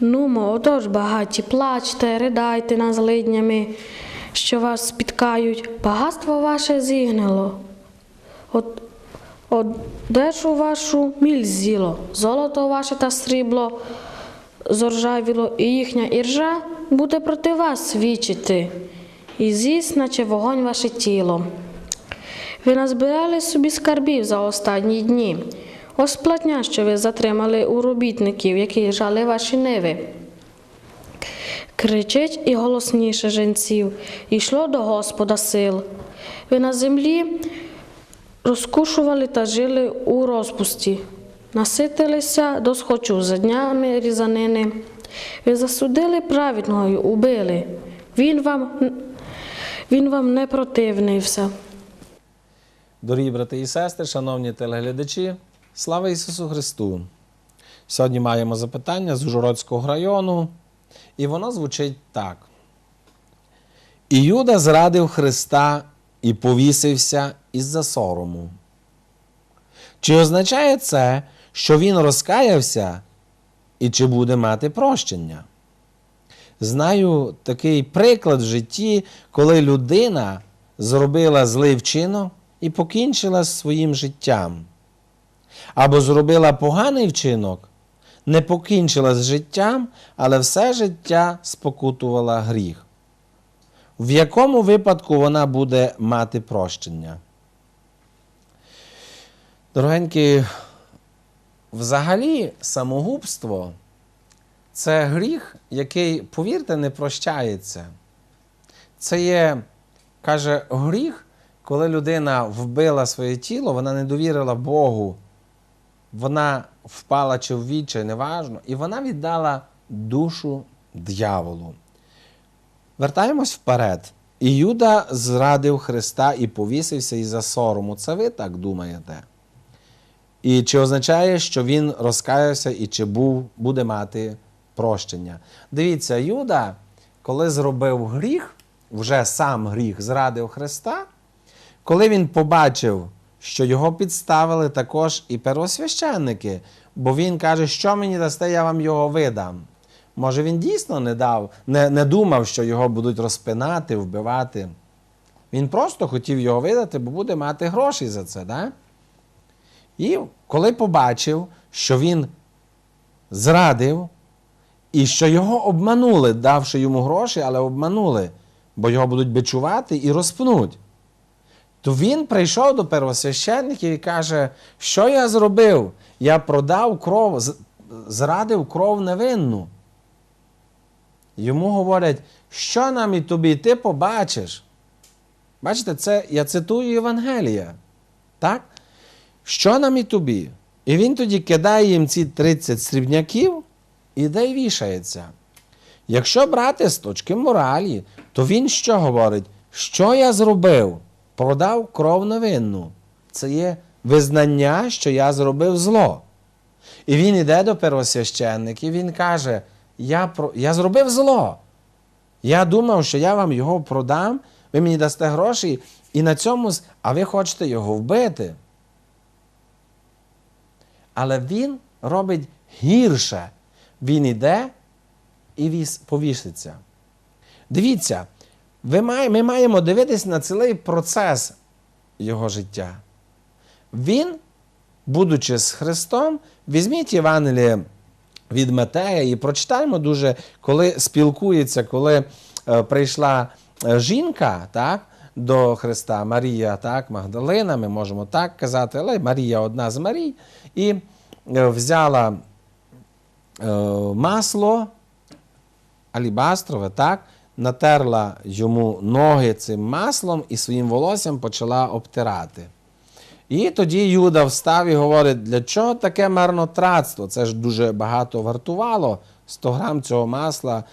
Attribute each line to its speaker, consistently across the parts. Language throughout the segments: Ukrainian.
Speaker 1: Нумо, отож, багаті, плачте, ридайте над злиднями, що вас спіткають. Багатство ваше зігнило. От, одежу вашу міль з'їло, золото ваше та срібло зоржавіло, і їхня іржа буде проти вас свідчити, і з'їсть, наче вогонь ваше тіло. Ви назбирали собі скарбів за останні дні. Ось платня, що ви затримали у робітників, які жали ваші ниви. Кричить і голосніше женців, йшло до Господа сил. Ви на землі розкушували та жили у розпусті, наситилися до схочу за днями різанини. Ви засудили праведного й убили. Він вам, він вам не противнився.
Speaker 2: Дорогі брати і сестри, шановні телеглядачі, слава Ісусу Христу! Сьогодні маємо запитання з Ужгородського району, і воно звучить так. І Юда зрадив Христа і повісився із-за сорому. Чи означає це, що він розкаявся і чи буде мати прощення? Знаю такий приклад в житті, коли людина зробила злий вчинок і покінчила своїм життям. Або зробила поганий вчинок, не покінчила з життям, але все життя спокутувала гріх. В якому випадку вона буде мати прощення? Дорогенькі, взагалі самогубство це гріх, який, повірте, не прощається. Це є, каже, гріх, коли людина вбила своє тіло, вона не довірила Богу, вона впала чи в відчай, неважно, і вона віддала душу дьяволу. Вертаємось вперед. І Юда зрадив Христа і повісився із-за сорому. Це ви так думаєте? І чи означає, що він розкаявся і чи був, буде мати прощення? Дивіться, Юда, коли зробив гріх, вже сам гріх зрадив Христа, коли він побачив, що його підставили також і первосвященники, бо він каже, що мені дасте, я вам його видам. Може, він дійсно не дав, не, не думав, що його будуть розпинати, вбивати. Він просто хотів його видати, бо буде мати гроші за це. Да? І коли побачив, що він зрадив, і що його обманули, давши йому гроші, але обманули, бо його будуть бичувати і розпнуть. То він прийшов до первосвященників і каже, що я зробив? Я продав кров, зрадив кров невинну. Йому говорять, що нам і тобі, ти побачиш. Бачите, це я цитую Євангелія. Так? Що нам і тобі? І він тоді кидає їм ці 30 срібняків і йде і вішається. Якщо брати з точки моралі, то він що говорить? Що я зробив? Продав кров невинну. Це є визнання, що я зробив зло. І він йде до первосвященників, він каже: я, про... я зробив зло. Я думав, що я вам його продам, ви мені дасте гроші, і на цьому, а ви хочете його вбити. Але він робить гірше. Він іде і віс- повіситься. Дивіться, ми маємо дивитись на цілий процес його життя. Він, будучи з Христом, візьміть Євангеліє від Матея і прочитаємо дуже, коли спілкується, коли е, прийшла е, жінка так, до Христа, Марія, так, Магдалина, ми можемо так казати, але Марія одна з Марій, і е, взяла масло алібастрове, так, натерла йому ноги цим маслом і своїм волоссям почала обтирати. І тоді Юда встав і говорить, для чого таке марнотратство? Це ж дуже багато вартувало. 100 грам цього масла,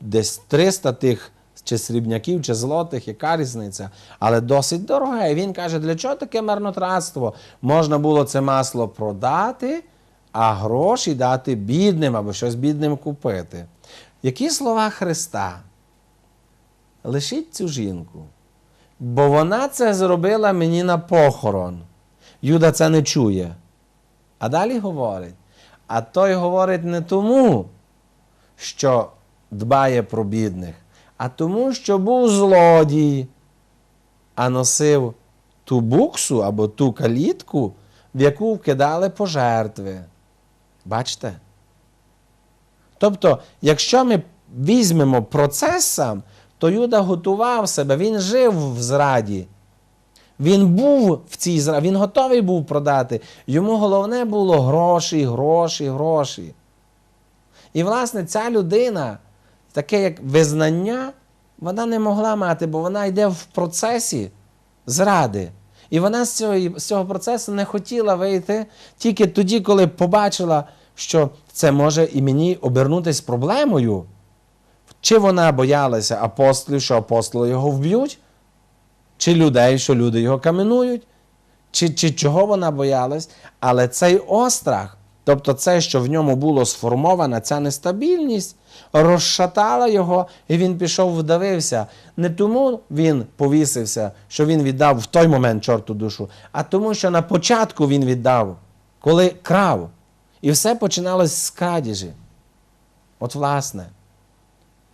Speaker 2: десь 300 тих чи срібняків, чи злотих, яка різниця, але досить дороге. І він каже, для чого таке марнотратство? Можна було це масло продати, а гроші дати бідним або щось бідним купити. Які слова Христа? Лишіть цю жінку. Бо вона це зробила мені на похорон. Юда це не чує. А далі говорить. А той говорить не тому, що дбає про бідних, а тому, що був злодій, а носив ту буксу або ту калітку, в яку вкидали пожертви. Бачите? Тобто, якщо ми візьмемо процес сам, то Юда готував себе, він жив в зраді. Він був в цій зраді, він готовий був продати. Йому головне було гроші, гроші, гроші. І, власне, ця людина, таке як визнання, вона не могла мати, бо вона йде в процесі зради. І вона з цього, з цього процесу не хотіла вийти тільки тоді, коли побачила, що це може і мені обернутися проблемою. Чи вона боялася апостолів, що апостоли його вб'ють, чи людей, що люди його каменують, чи, чи чого вона боялась, але цей острах, тобто це, що в ньому було сформована ця нестабільність, розшатала його, і він пішов, вдавився. Не тому він повісився, що він віддав в той момент чорту душу, а тому, що на початку він віддав, коли крав. І все починалось з крадіжі. От власне.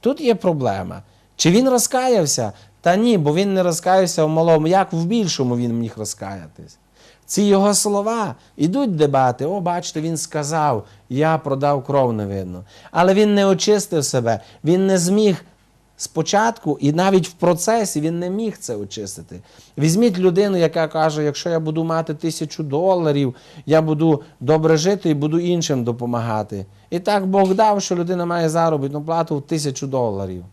Speaker 2: Тут є проблема. Чи він розкаявся? Та ні, бо він не розкаявся в малому. Як в більшому він міг розкаятись? Ці його слова ідуть дебати. О, бачите, він сказав, я продав кров невинну. Але він не очистив себе, він не зміг спочатку, і навіть в процесі він не міг це очистити. Візьміть людину, яка каже, якщо я буду мати тисячу доларів, я буду добре жити і буду іншим допомагати. І так Бог дав, що людина має заробітну плату в тисячу доларів.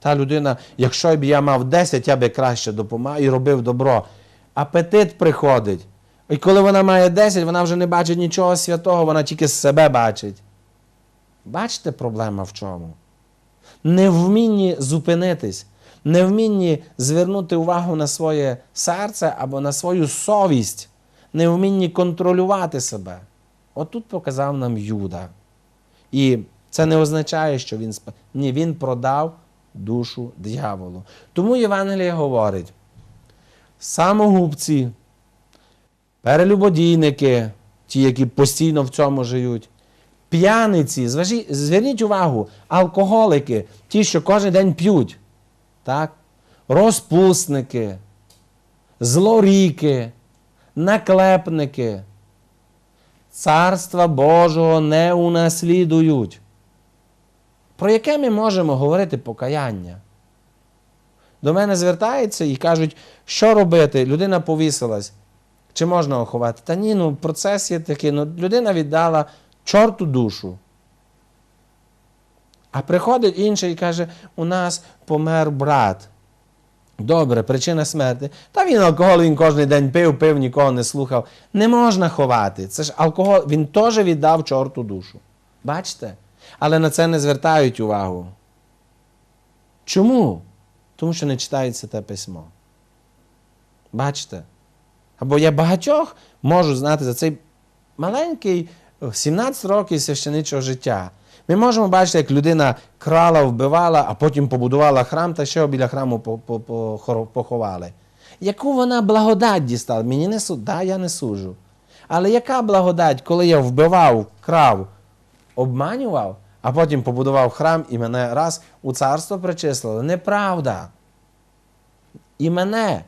Speaker 2: Та людина, якщо б я мав 10, я би краще допомагав і робив добро. Апетит приходить. І коли вона має 10, вона вже не бачить нічого святого, вона тільки себе бачить. Бачите, проблема в чому? Невмінні зупинитись, невмінні звернути увагу на своє серце або на свою совість, невмінні контролювати себе. Отут показав нам Юда. І це не означає, що він сп... Ні, він продав душу дияволу. Тому Євангеліє говорить: самогубці, перелюбодійники, ті, які постійно в цьому живуть, п'яниці, зверніть увагу, алкоголики, ті, що кожен день п'ють, так? розпусники, злоріки, наклепники. Царства Божого не унаслідують. Про яке ми можемо говорити покаяння? До мене звертаються і кажуть, що робити? Людина повісилась. Чи можна оховати? Та ні, ну процес є такий. Ну, людина віддала чорту душу. А приходить інший і каже: у нас помер брат. Добре, причина смерті. Та він алкоголь він кожен день пив, пив, нікого не слухав. Не можна ховати. Це ж алкоголь, він теж віддав чорту душу. Бачите? Але на це не звертають увагу. Чому? Тому що не читається те письмо. Бачите? Або я багатьох можу знати за цей маленький 17 років священичого життя. Ми можемо бачити, як людина крала, вбивала, а потім побудувала храм та ще біля храму поховали. Яку вона благодать дістала? Мені не суд, да, я не суджу. Але яка благодать, коли я вбивав, крав, обманював, а потім побудував храм і мене раз у царство причислили? Неправда. І мене,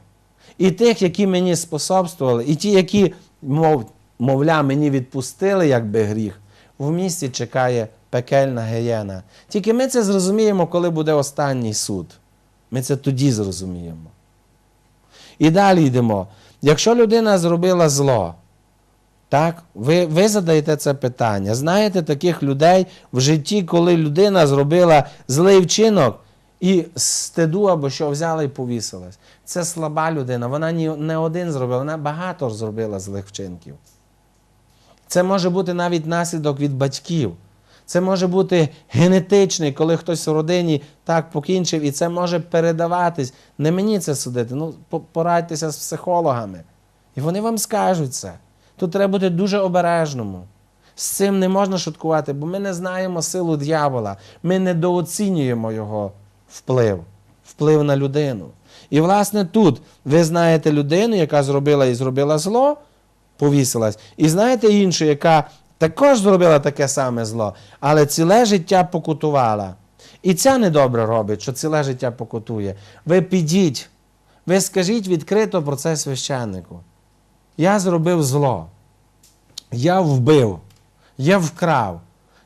Speaker 2: і тих, які мені способствували, і ті, які, мов, мовля, мені відпустили, якби гріх, в місті чекає пекельна гієна. Тільки ми це зрозуміємо, коли буде останній суд. Ми це тоді зрозуміємо. І далі йдемо. Якщо людина зробила зло, так, ви, ви задаєте це питання. Знаєте таких людей в житті, коли людина зробила злий вчинок і стиду або що взяла і повісилась. Це слаба людина. Вона не один зробила, вона багато зробила злих вчинків. Це може бути навіть наслідок від батьків. Це може бути генетичний, коли хтось в родині так покінчив, і це може передаватись. Не мені це судити. Ну, по- порадьтеся з психологами. І вони вам скажуть це. Тут треба бути дуже обережному. З цим не можна шуткувати, бо ми не знаємо силу дьявола. Ми недооцінюємо його вплив, вплив на людину. І, власне, тут ви знаєте людину, яка зробила і зробила зло, повісилась, і знаєте іншу, яка також зробила таке саме зло, але ціле життя покутувала. І ця недобре робить, що ціле життя покутує. Ви підіть, ви скажіть відкрито про це священнику. Я зробив зло. Я вбив, я вкрав,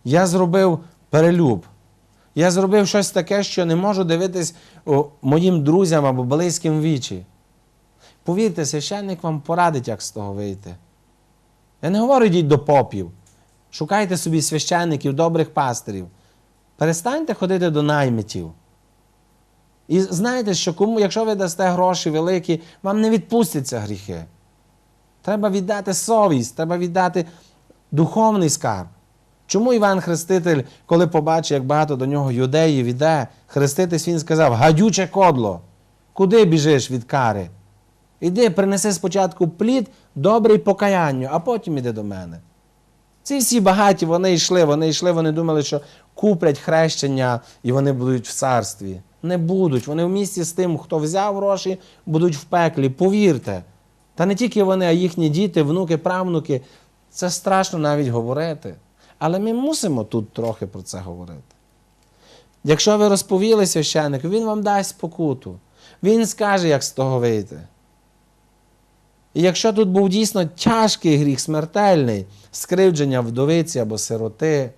Speaker 2: я зробив перелюб. Я зробив щось таке, що не можу дивитись моїм друзям або близьким вічі. Повірте, священник вам порадить, як з того вийти. Я не говорю, йдіть до попів. Шукайте собі священників, добрих пастирів. Перестаньте ходити до наймитів. І знаєте, що кому, якщо ви дасте гроші великі, вам не відпустяться гріхи. Треба віддати совість, треба віддати духовний скарб. Чому Іван Хреститель, коли побачив, як багато до нього юдеїв іде, хреститись, він сказав: гадюче кодло, куди біжиш від кари? Іди, принеси спочатку плід, добрий покаянню, а потім іди до мене. Ці всі багаті, вони йшли, вони йшли, вони думали, що куплять хрещення і вони будуть в царстві. Не будуть. Вони в місті з тим, хто взяв гроші, будуть в пеклі. Повірте. Та не тільки вони, а їхні діти, внуки, правнуки. Це страшно навіть говорити. Але ми мусимо тут трохи про це говорити. Якщо ви розповіли священнику, він вам дасть спокуту. Він скаже, як з того вийти. І якщо тут був дійсно тяжкий гріх, смертельний, скривдження вдовиці або сироти,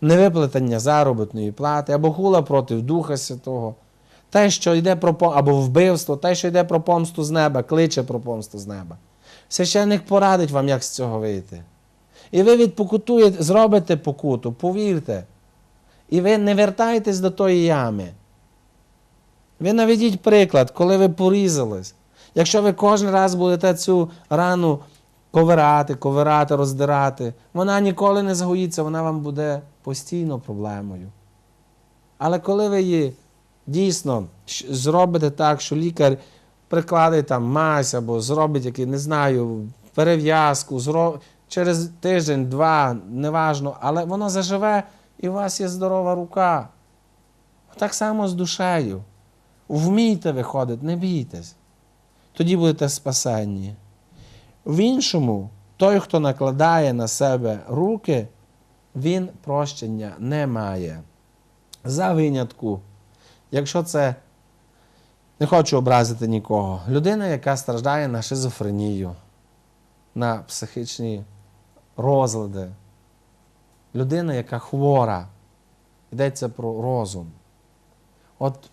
Speaker 2: невиплатання заробітної плати, або хула проти Духа Святого, те, що йде про пом- або вбивство, те, що йде про помсту з неба, кличе про помсту з неба. Священник порадить вам, як з цього вийти. І ви відпокутуєте, зробите покуту, повірте. І ви не вертаєтесь до тої ями. Ви наведіть приклад, коли ви порізались. Якщо ви кожен раз будете цю рану ковирати, ковирати, роздирати, вона ніколи не загоїться, вона вам буде постійно проблемою. Але коли ви її дійсно зробите так, що лікар прикладить там мазь або зробить який, не знаю, перев'язку, зро... через тиждень, два, неважно, але воно заживе і у вас є здорова рука. Так само з душею. Вмійте виходити, не бійтесь. Тоді будете спасенні. В іншому, той, хто накладає на себе руки, він прощення не має. За винятку, якщо це не хочу образити нікого, людина, яка страждає на шизофренію, на психічні розлади, людина, яка хвора, йдеться про розум. От,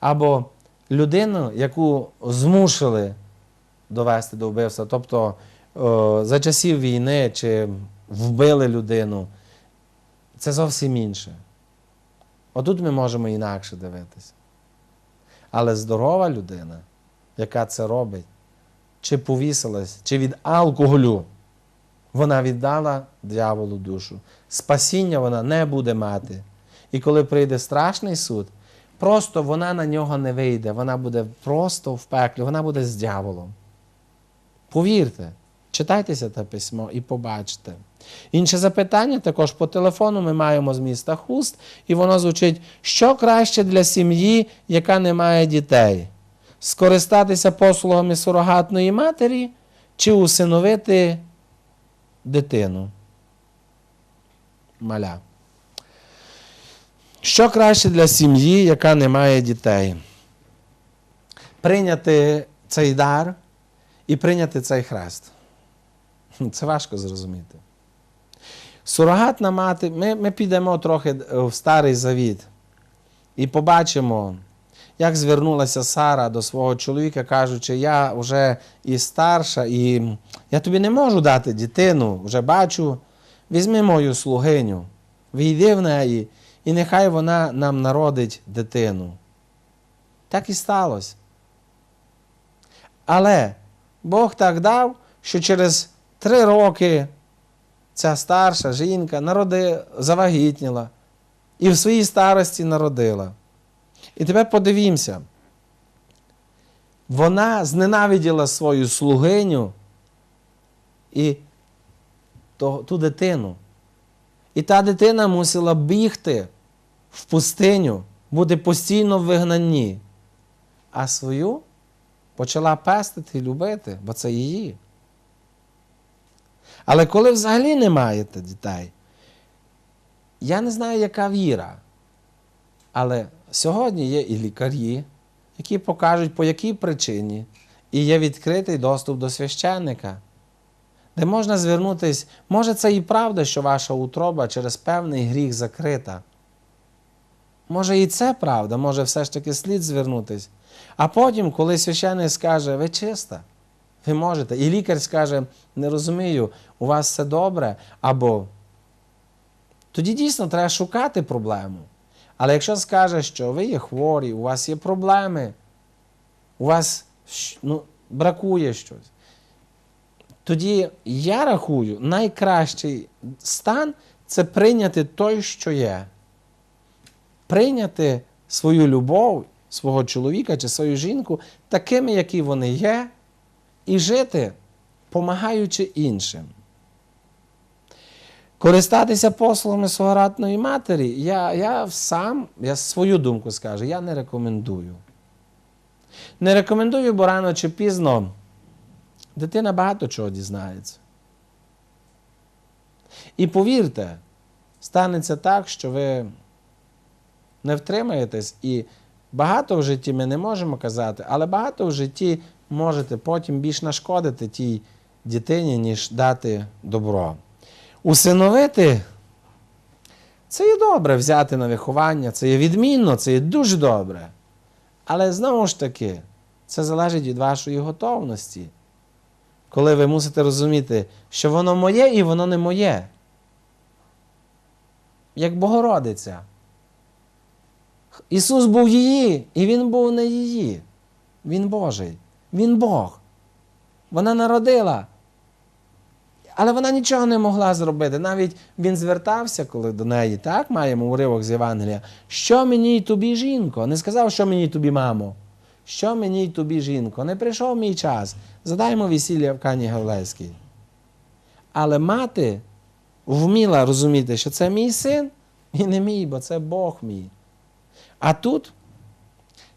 Speaker 2: або людину, яку змусили довести до вбивства, тобто е, за часів війни чи вбили людину, це зовсім інше. Отут ми можемо інакше дивитися. Але здорова людина, яка це робить, чи повісилась, чи від алкоголю, вона віддала дьяволу душу. Спасіння вона не буде мати. І коли прийде страшний суд, просто вона на нього не вийде, вона буде просто в пеклі, вона буде з дьяволом. Повірте, читайтеся те письмо і побачите. Інше запитання також по телефону ми маємо з міста Хуст, і воно звучить: що краще для сім'ї, яка не має дітей? Скористатися послугами сурогатної матері чи усиновити дитину? Маля. Що краще для сім'ї, яка не має дітей? Прийняти цей дар і прийняти цей хрест. Це важко зрозуміти. Сурогатна мати, ми, ми підемо трохи в старий завіт і побачимо, як звернулася Сара до свого чоловіка, кажучи, я вже і старша, і я тобі не можу дати дитину, вже бачу, візьми мою слугиню, війди в неї, і нехай вона нам народить дитину. Так і сталося. Але Бог так дав, що через три роки ця старша жінка народи, завагітніла і в своїй старості народила. І тепер подивімося, вона зненавиділа свою слугиню і ту дитину. І та дитина мусила бігти в пустиню, бути постійно в вигнанні, а свою почала пестити і любити, бо це її. Але коли взагалі не маєте дітей, я не знаю, яка віра. Але сьогодні є і лікарі, які покажуть, по якій причині, і є відкритий доступ до священника, де можна звернутися, може, це і правда, що ваша утроба через певний гріх закрита. Може, і це правда, може, все ж таки слід звернутись. А потім, коли священник скаже, ви чиста, ви можете, і лікар скаже, не розумію, у вас все добре, або тоді дійсно треба шукати проблему. Але якщо скаже, що ви є хворі, у вас є проблеми, у вас ну, бракує щось, тоді я рахую, найкращий стан це прийняти той, що є. Прийняти свою любов, свого чоловіка чи свою жінку такими, які вони є, і жити, помагаючи іншим. Користатися послугами свогратної матері, я, я сам, я свою думку скажу, я не рекомендую. Не рекомендую, бо рано чи пізно дитина багато чого дізнається. І повірте, станеться так, що ви не втримаєтесь, і багато в житті ми не можемо казати, але багато в житті можете потім більш нашкодити тій дитині, ніж дати добро. Усиновити це є добре взяти на виховання, це є відмінно, це є дуже добре. Але знову ж таки, це залежить від вашої готовності. Коли ви мусите розуміти, що воно моє і воно не моє. Як Богородиця. Ісус був її, і Він був не її. Він Божий. Він Бог. Вона народила. Але вона нічого не могла зробити. Навіть він звертався, коли до неї, так, маємо уривок з Євангелія. Що мені тобі, жінко? Не сказав, що мені тобі, мамо. Що мені й тобі, жінко? Не прийшов мій час. Задаймо весілля в Кані Гавлейській. Але мати вміла розуміти, що це мій син і не мій, бо це Бог мій. А тут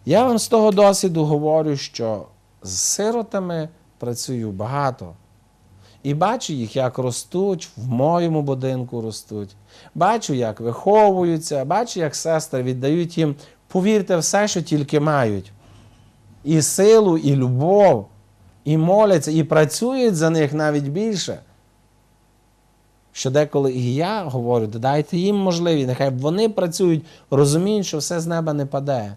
Speaker 2: я вам з того досвіду говорю, що з сиротами працюю багато. І бачу їх, як ростуть, в моєму будинку ростуть. Бачу, як виховуються, бачу, як сестри віддають їм, повірте, все, що тільки мають. І силу, і любов, і моляться, і працюють за них навіть більше. Що деколи і я говорю, дайте їм можливість, нехай вони працюють, розуміють, що все з неба не паде.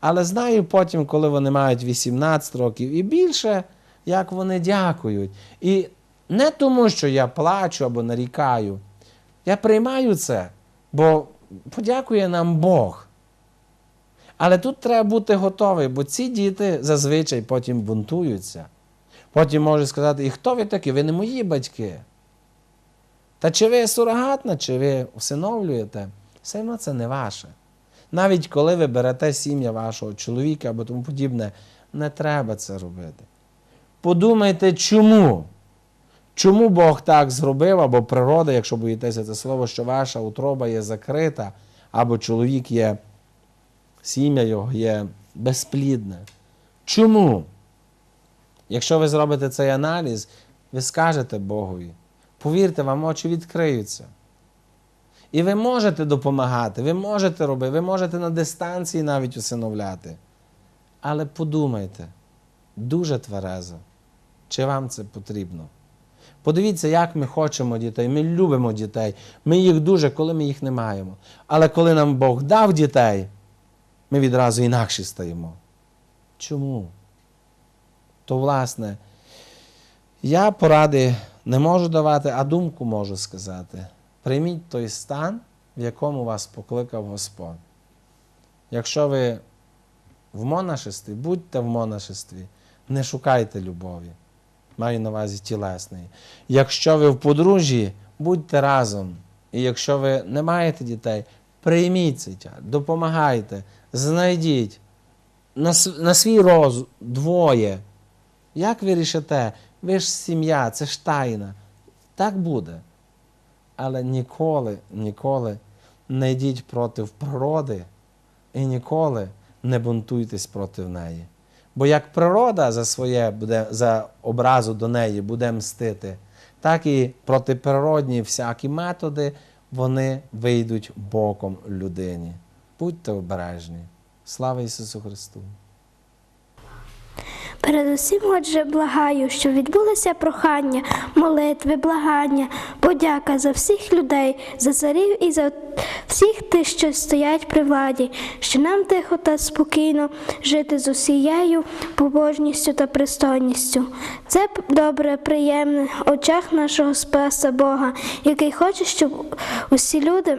Speaker 2: Але знаю потім, коли вони мають 18 років і більше, як вони дякують. І не тому, що я плачу або нарікаю. Я приймаю це, бо подякує нам Бог. Але тут треба бути готовий, бо ці діти зазвичай потім бунтуються. Потім можуть сказати, і хто ви такі? Ви не мої батьки. Та чи ви сурогатна, чи ви усиновлюєте, все одно це не ваше. Навіть коли ви берете сім'я вашого чоловіка або тому подібне, не треба це робити. Подумайте, чому? Чому Бог так зробив, або природа, якщо боїтеся це слово, що ваша утроба є закрита, або чоловік є, сім'я його є безплідне. Чому? Якщо ви зробите цей аналіз, ви скажете Богові. Повірте, вам очі відкриються. І ви можете допомагати, ви можете робити, ви можете на дистанції навіть усиновляти. Але подумайте, дуже тверезо, чи вам це потрібно. Подивіться, як ми хочемо дітей, ми любимо дітей. Ми їх дуже, коли ми їх не маємо. Але коли нам Бог дав дітей, ми відразу інакші стаємо. Чому? То, власне, я поради не можу давати, а думку можу сказати. Прийміть той стан, в якому вас покликав Господь. Якщо ви в монашестві, будьте в монашестві, не шукайте любові. Маю на увазі тілесної. Якщо ви в подружжі, будьте разом. І якщо ви не маєте дітей, прийміть тяг, допомагайте, знайдіть на, на свій розум двоє. Як ви рішите? Ви ж сім'я, це ж тайна. Так буде. Але ніколи, ніколи не йдіть проти природи і ніколи не бунтуйтесь проти неї. Бо як природа за своє буде, за образу до неї буде мстити, так і протиприродні всякі методи вони вийдуть боком людині. Будьте обережні. Слава Ісусу Христу!
Speaker 3: Передусім, отже, благаю, щоб відбулося прохання, молитви, благання, подяка за всіх людей, за царів і за всіх тих, що стоять при владі, що нам тихо та спокійно жити з усією побожністю та пристойністю. Це добре, приємне в очах нашого Спаса Бога, який хоче, щоб усі люди